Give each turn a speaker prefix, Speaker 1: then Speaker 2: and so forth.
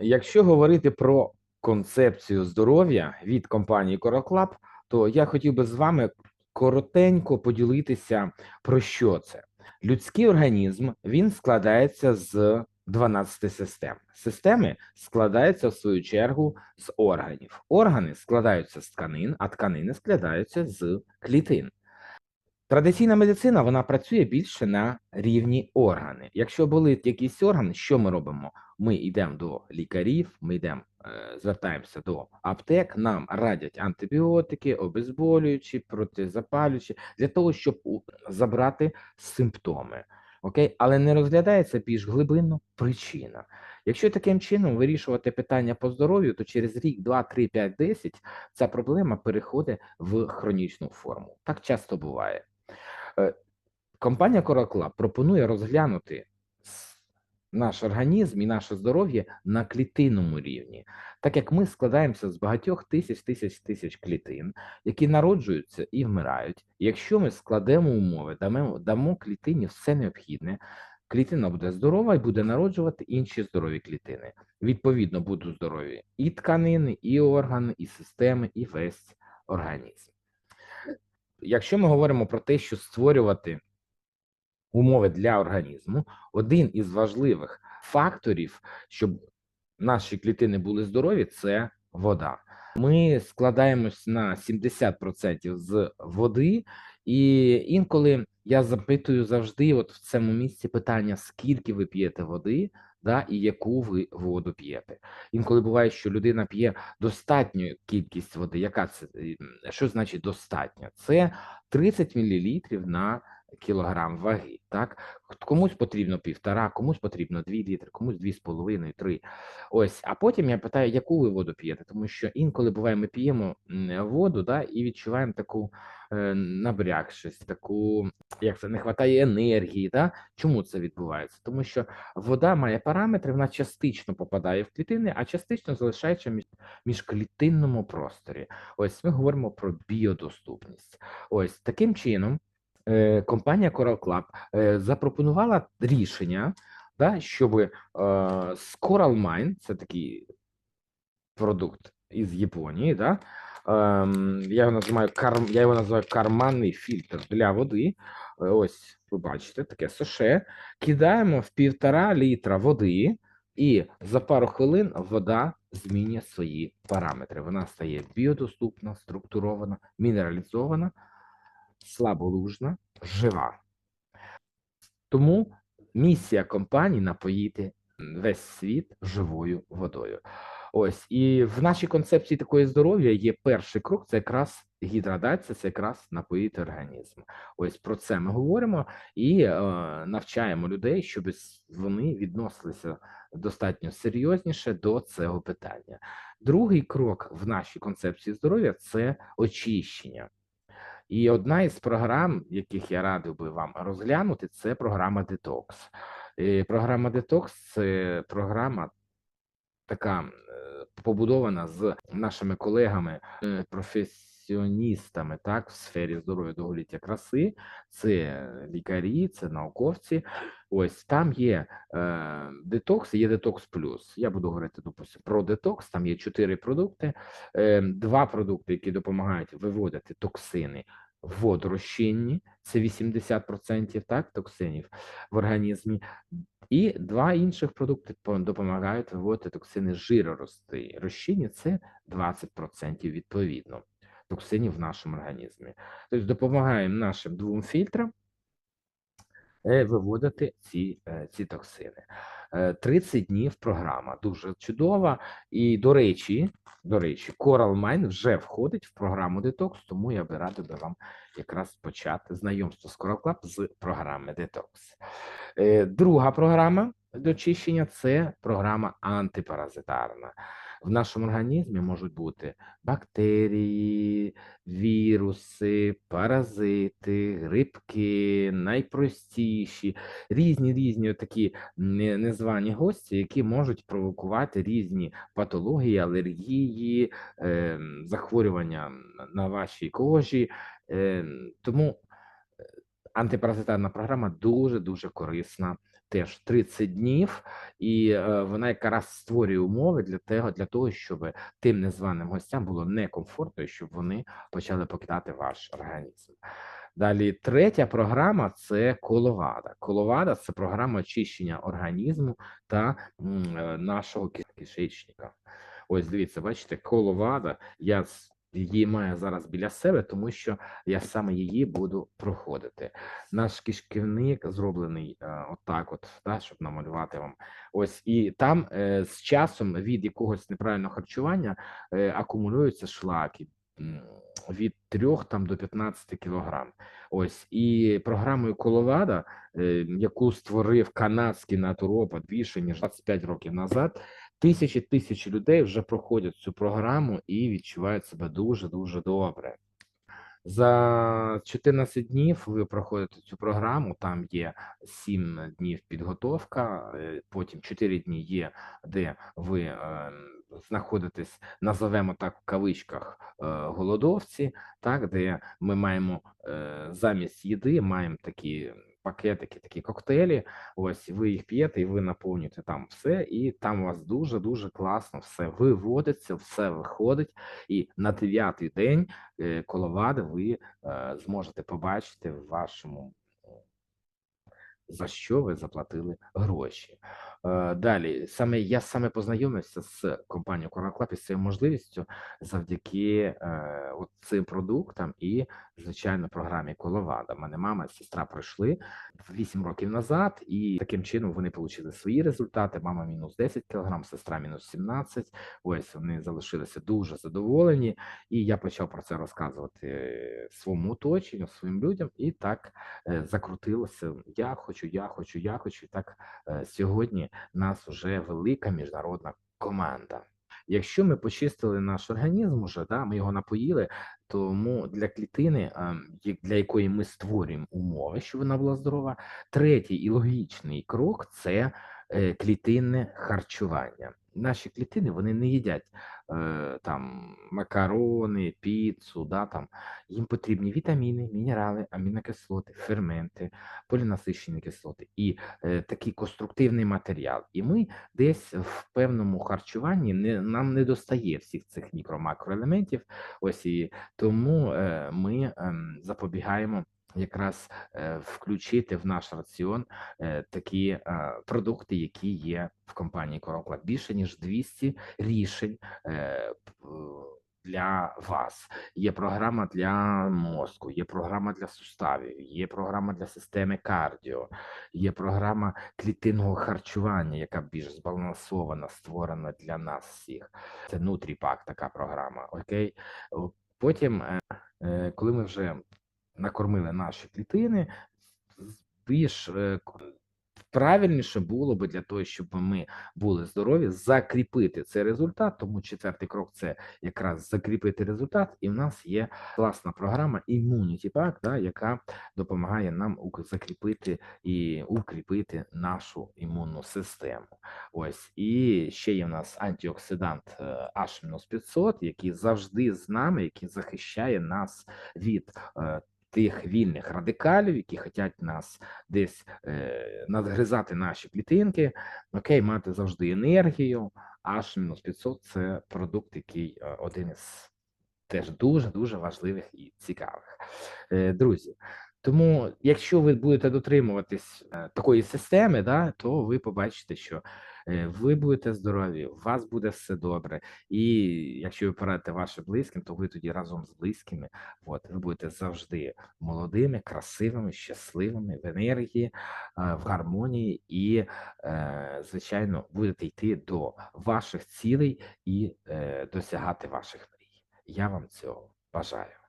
Speaker 1: Якщо говорити про концепцію здоров'я від компанії Club, то я хотів би з вами коротенько поділитися про що це. Людський організм він складається з 12 систем. Системи складаються в свою чергу з органів. Органи складаються з тканин, а тканини складаються з клітин. Традиційна медицина вона працює більше на рівні органи. Якщо болить якийсь орган, що ми робимо? Ми йдемо до лікарів, ми йдемо, е, звертаємося до аптек, нам радять антибіотики, обезболюючі, протизапалюючі, для того, щоб забрати симптоми. Окей, але не розглядається більш глибинно причина. Якщо таким чином вирішувати питання по здоров'ю, то через рік, 2, 3, 5, 10 ця проблема переходить в хронічну форму. Так часто буває. Е, Компанія Club пропонує розглянути наш організм і наше здоров'я на клітинному рівні, так як ми складаємося з багатьох тисяч тисяч тисяч клітин, які народжуються і вмирають. Якщо ми складемо умови, дамо, дамо клітині все необхідне, клітина буде здорова і буде народжувати інші здорові клітини. Відповідно, будуть здорові і тканини, і органи, і системи, і весь організм. Якщо ми говоримо про те, що створювати умови для організму, один із важливих факторів, щоб наші клітини були здорові, це вода. Ми складаємось на 70% з води, і інколи я запитую завжди, от в цьому місці питання: скільки ви п'єте води, да, і яку ви воду п'єте. Інколи буває, що людина п'є достатню кількість води. Яка це що значить достатньо? Це 30 мл на кілограм ваги. Так комусь потрібно півтора, комусь потрібно 2 літри, комусь дві з половиною, три. Ось, а потім я питаю, яку ви воду п'єте? Тому що інколи буває, ми п'ємо воду, да, і відчуваємо таку е, набрякшість, таку як це не вистачає енергії. Да? Чому це відбувається? Тому що вода має параметри, вона частично попадає в клітини, а частично залишається між міжклітинному просторі. Ось ми говоримо про біодоступність. Ось таким чином компанія Coral Club е, запропонувала рішення, да, щоб е, з Coral Mine, це такий продукт із Японії, да, ем, я його називаю кар, я його називаю карманний фільтр для води. Е, Ось ви бачите, таке соше. Кидаємо в півтора літра води, і за пару хвилин вода змінює свої параметри. Вона стає біодоступна, структурована, мінералізована, слаболужна, жива. Тому місія компанії напоїти весь світ живою водою. Ось і в нашій концепції такої здоров'я є перший крок. Це якраз гідрадація, це якраз напоїти організм. Ось про це ми говоримо і е, навчаємо людей, щоб вони відносилися достатньо серйозніше до цього питання. Другий крок в нашій концепції здоров'я це очищення. І одна із програм, яких я радив би вам розглянути, це програма Detox. І програма Detox – це програма така е, побудована з нашими колегами, е, професіоністами, так, в сфері здоров'я довголіття краси. Це лікарі, це науковці. Ось там є е, детокс, є детокс плюс. Я буду говорити допустим, про детокс. Там є чотири продукти, е, два продукти, які допомагають виводити токсини водорозчинні, це 80% так, токсинів в організмі. І два інших продукти допомагають виводити токсини жирорости. Розчинні це 20% відповідно токсинів в нашому організмі. Тобто допомагаємо нашим двом фільтрам е, виводити ці, е, ці токсини. Е, 30 днів програма дуже чудова. І до речі, до речі, Coral Mine вже входить в програму Detox, тому я би радив би вам якраз почати знайомство з Coral Club з програми Detox. Е, Друга програма до очищення це програма антипаразитарна. В нашому організмі можуть бути бактерії, віруси, паразити, грибки, найпростіші, різні різні такі незвані гості, які можуть провокувати різні патології, алергії, ем, захворювання на вашій кожі. Ем, Тому антипаразитарна програма дуже дуже корисна теж 30 днів, і е, вона якраз створює умови для того, для того, щоб тим незваним гостям було некомфортно, і щоб вони почали покидати ваш організм. Далі третя програма це коловада. Коловада це програма очищення організму та е, нашого кишечника. Ось дивіться, бачите, коловада. Я її маю зараз біля себе, тому що я саме її буду проходити. Наш кишківник зроблений е, отак, от, да, щоб намалювати вам. Ось і там е, з часом від якогось неправильного харчування е, акумулюються шлаки від 3 там до 15 кілограм. Ось і програмою Коловада, е, яку створив канадський натуропат більше ніж 25 років назад, тисячі тисячі людей вже проходять цю програму і відчувають себе дуже дуже добре. За 14 днів ви проходите цю програму. Там є 7 днів підготовка, е, потім 4 дні є, де ви е, знаходитесь, назовемо так в кавичках, е, голодовці, так, де ми маємо замість їди, маємо такі пакетики, такі коктейлі. Ось ви їх п'єте, і ви наповнюєте там все, і там у вас дуже дуже класно все виводиться, все виходить. І на дев'ятий день е, коловади ви зможете побачити в вашому. е, За що ви заплатили гроші? Е, Далі саме я саме познайомився з компанією Club і з цією можливістю завдяки е, цим продуктам і звичайно програмі Коловада. Мене мама і сестра пройшли 8 років назад, і таким чином вони отримали свої результати. Мама мінус 10 кг, сестра мінус 17. Ось вони залишилися дуже задоволені, і я почав про це розказувати своєму оточенню, своїм людям, і так е, закрутилося. Я хочу, я хочу, я хочу. І так е, сьогодні нас вже велика міжнародна команда. Якщо ми почистили наш організм, уже да, ми його напоїли, тому для клітини, ем, для якої ми створюємо умови, щоб вона була здорова, третій і логічний крок це е, клітинне харчування. Наші клітини вони не їдять е, там макарони, піцу, да, там їм потрібні вітаміни, мінерали, амінокислоти, ферменти, полінасичені кислоти і е, такий конструктивний матеріал. І ми десь в певному харчуванні не нам не достає всіх цих мікро-макроелементів. Ось і тому е, ми ем, запобігаємо. Якраз е, включити в наш раціон е, такі продукти, які є в компанії Club. Більше ніж 200 рішень для вас. Є програма для мозку, є програма для суставів, є програма для системи кардіо, є програма клітинного харчування, яка більш збалансована, створена для нас всіх. Це Нутріпак, така програма. Окей, потім, е, е, коли ми вже накормили наші клітини, більш е, правильніше було би для того, щоб ми були здорові, закріпити цей результат. Тому четвертий крок це якраз закріпити результат, і в нас є класна програма Immunity Pack, да, яка допомагає нам закріпити і укріпити нашу імунну систему. Ось і ще є в нас антиоксидант е, H-500, який завжди з нами, який захищає нас від е, тих вільних радикалів, які хочуть нас десь е, надгризати наші клітинки. Окей, мати завжди енергію. H-500 – це продукт, який е, один із теж дуже дуже важливих і цікавих. Е, Друзі, тому якщо ви будете дотримуватись е, такої системи, да, то ви побачите, що ви будете здорові, у вас буде все добре. І якщо ви порадите вашим близьким, то ви тоді разом з близькими, от, ви будете завжди молодими, красивими, щасливими, в енергії, е, в гармонії і, е, звичайно, будете йти до ваших цілей і е, досягати ваших мрій. Я вам цього бажаю.